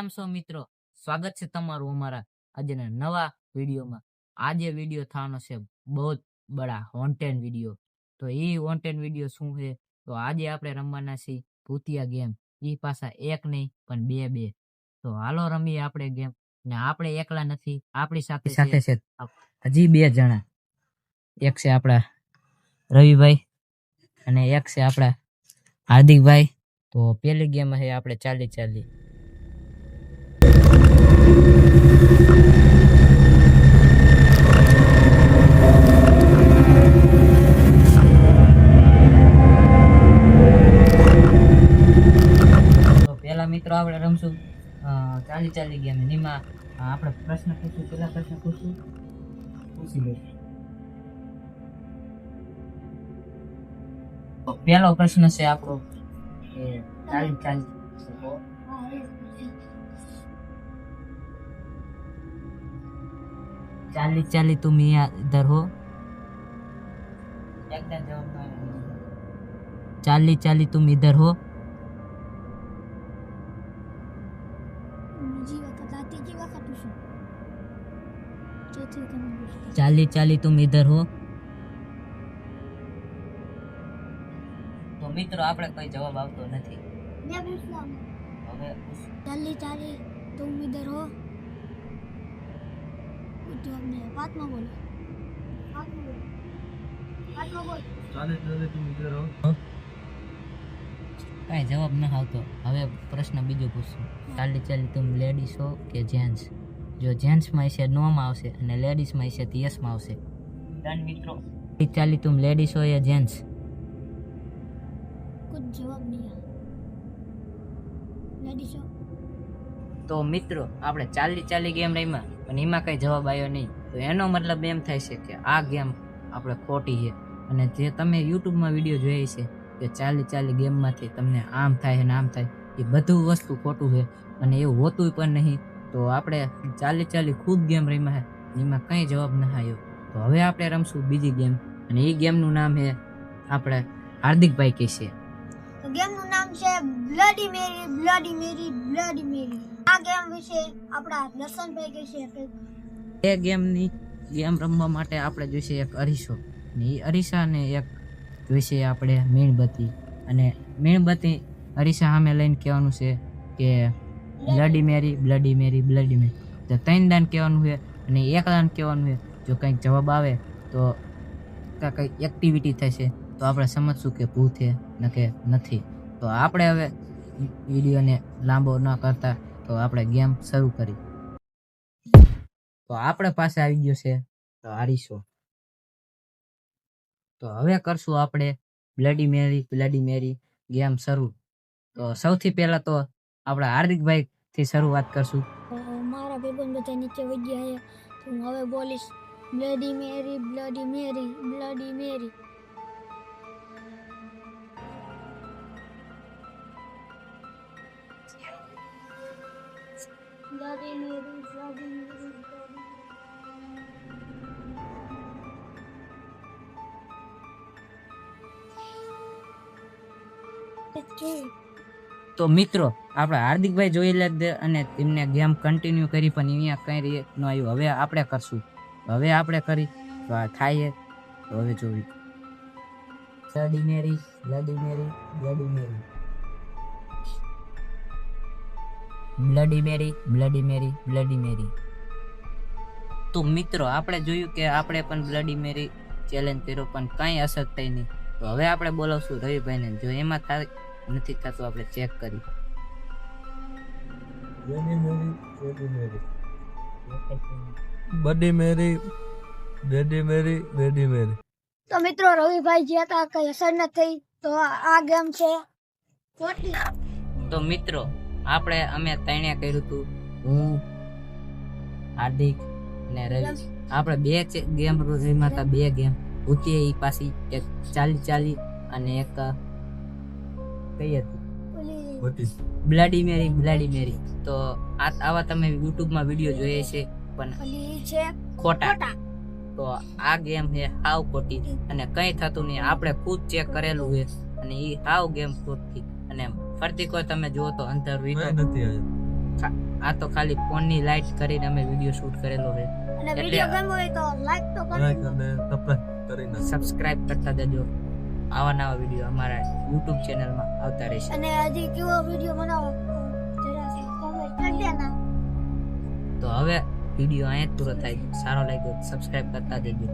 કેમ છો મિત્રો? સ્વાગત છે તમારું અમારા આજના નવા વિડીયોમાં. આજે વીડિયો થવાનો છે બહુ બડા વોન્ટેડ વીડિયો. તો એ વોન્ટેડ વીડિયો શું છે? તો આજે આપણે રમવાના છીએ ભૂતિયા ગેમ એ પાછા એક નહીં પણ બે બે. તો હાલો રમીએ આપણે ગેમ ને આપણે એકલા નથી આપણી સાથે સાથે છે. હજી બે જણા. એક છે આપણા રવિભાઈ અને એક છે આપણા હાર્દિકભાઈ. તો પેલી ગેમ છે આપણે ચાલી ચાલી. મિત્રો આપણે રમશું. ચાલી ચાલી ગેમ એમાં અ, આપણે પ્રશ્ન પૂછશું પેલા પ્રશ્ન પૂછશું. પૂછી લઈશું. પેલો પ્રશ્ન છે આપણો કે ચાલી ચાલી શકો. ઇધર હો બીજી વખત આ ત્રીજી વખત પૂછો ચોથી તમે પૂછો ચાલી ચાલી તુમ ઇધર હો તો મિત્રો આપણે કોઈ જવાબ આવતો નથી। મેં પૂછલા હવે પૂછ. ચાલી ચાલી તુમ ઇધર હો પાંચમાં બોલો. બોલો. કાંઈ જવાબ ન આવતો. હવે પ્રશ્ન બીજો પૂછશું ચાલી ચાલી તું લેડીઝ હો કે જેન્ટ્સ જો જેન્ટ્સમાં હશે નોમાં આવશે અને લેડીઝમાં હશે તો યસમાં આવશે. ડન મિત્રો. ચાલી ચાલી તુમ લેડીઝ હો યા જેન્ટ્સ કોઈ જવાબ નહીં લેડીઝો તો મિત્રો આપણે ચાલી ચાલી ગેમ રમ્યા. પણ એમાં કંઈ જવાબ આવ્યો નહીં. તો એનો મતલબ એમ થાય છે કે આ ગેમ આપણે ખોટી છે. અને જે તમે યુટ્યુબમાં વીડિયો જોઈ છે કે ચાલી ચાલી ગેમમાંથી તમને આમ થાય ને આમ થાય, એ બધું વસ્તુ ખોટું છે અને એવું હોતું પણ નહીં. તો આપણે ચાલી ચાલી ખૂબ ગેમ રમ્યા છે, એમાં કંઈ જવાબ ના આવ્યો. તો હવે આપણે રમશું બીજી ગેમ. અને એ ગેમનું નામ છે આપણે હાર્દિકભાઈ કહેશે. ગેમનું નામ છે bloody Mary bloody Mary bloody Mary. આ ગેમ વિશે આપણા દર્શનભાઈ કહેશે કંઈક એ ગેમની ગેમ રમવા માટે આપણે જોઈશે એક અરીસો. ને એ અરીસાને એક જોઈશે આપણે મીણબત્તી. અને મીણબત્તી અરીસા સામે લઈને કહેવાનું છે કે bloody Mary bloody Mary bloody Mary તો ત્રણ દાન કહેવાનું છે અને એક દાન કહેવાનું છે. જો કંઈક જવાબ આવે તો કાં કંઈક એક્ટિવિટી થશે તો આપણે સમજશું કે ભૂ છે ન કે નથી. તો આપણે હવે વિડીયોને લાંબો ન કરતા તો આપણે ગેમ શરૂ કરી. તો આપણે પાસે આવી ગયો છે આરીસો. તો હવે કરશું આપણે bloody Mary bloody Mary game શરૂ. તો સૌથી પહેલા તો આપણે હાર્દિકભાઈ થી શરૂઆત કરશું. મારા ભાઈબંધ બધા નીચે વહી ગયા હું હવે બોલીશ bloody Mary bloody Mary bloody Mary તો મિત્રો, આપણે હાર્દિકભાઈ જોઈ લે અને તેમને ગેમ કન્ટિન્યુ કરી, પણ અહીંયા કઈ રીતે ન આવ્યું. હવે આપણે કરશું. હવે આપણે કરી, તો આ થાય હવે જોવી બ્લડી મેરી, લડી મેરી લડી Mary. Bloody Mary bloody Mary bloody Mary તો મિત્રો આપણે જોયું કે આપણે પણ બ્લડી મેરી ચેલેન્જ કર્યો પણ કાંઈ અસર થઈ નહીં. તો હવે આપણે બોલાવશું રવિભાઈને. જો એમાં થાય નથી થતું આપણે ચેક કરી બડી મેરી ડેડી મેરી બેડી મેરી તો મિત્રો રવિભાઈ જે હતા કઈ અસર ન થઈ તો આ ગેમ છે. તો મિત્રો આપણે અમે ત્રણે કર્યું હતું હું હાર્દિક ને રવિ. આપણે બે ગેમ રમ્યા હતા બે ગેમ ઉતી એ પાછી એક ચાલી ચાલી અને એક કઈ હતી? Bloody Mary bloody Mary. તો આ આવા તમે યુટ્યુબમાં વીડિયો જોઈએ છે પણ છે ખોટા. ખોટા. તો આ ગેમ છે હાવ ખોટી. અને કંઈ થતું નહીં. આપણે ખુદ ચેક કરેલું છે. અને એ હાવ ગેમ ખોટી. અને ફરતી કોઈ તમે જુઓ તો અંતર કઈ નથી આ તો ખાલી ફોનની લાઈટ કરીને અમે વીડિયો શૂટ કરેલો છે. અને વિડિયો ગમ્યો હોય તો લાઈક તો કરો લાઈક અને સબસ્ક્રાઇબ કરીને સબસ્ક્રાઇબ કરતા દેજો આવા નવા વીડિયો અમારા યુટ્યુબ ચેનલમાં આવતા રહેશે. અને હજી કેવો વિડિયો બનાવો? તો હવે વીડિયો અહીંયા જ પૂરો થાય. સારો લાગ્યો સબસ્ક્રાઇબ કરતા જજો.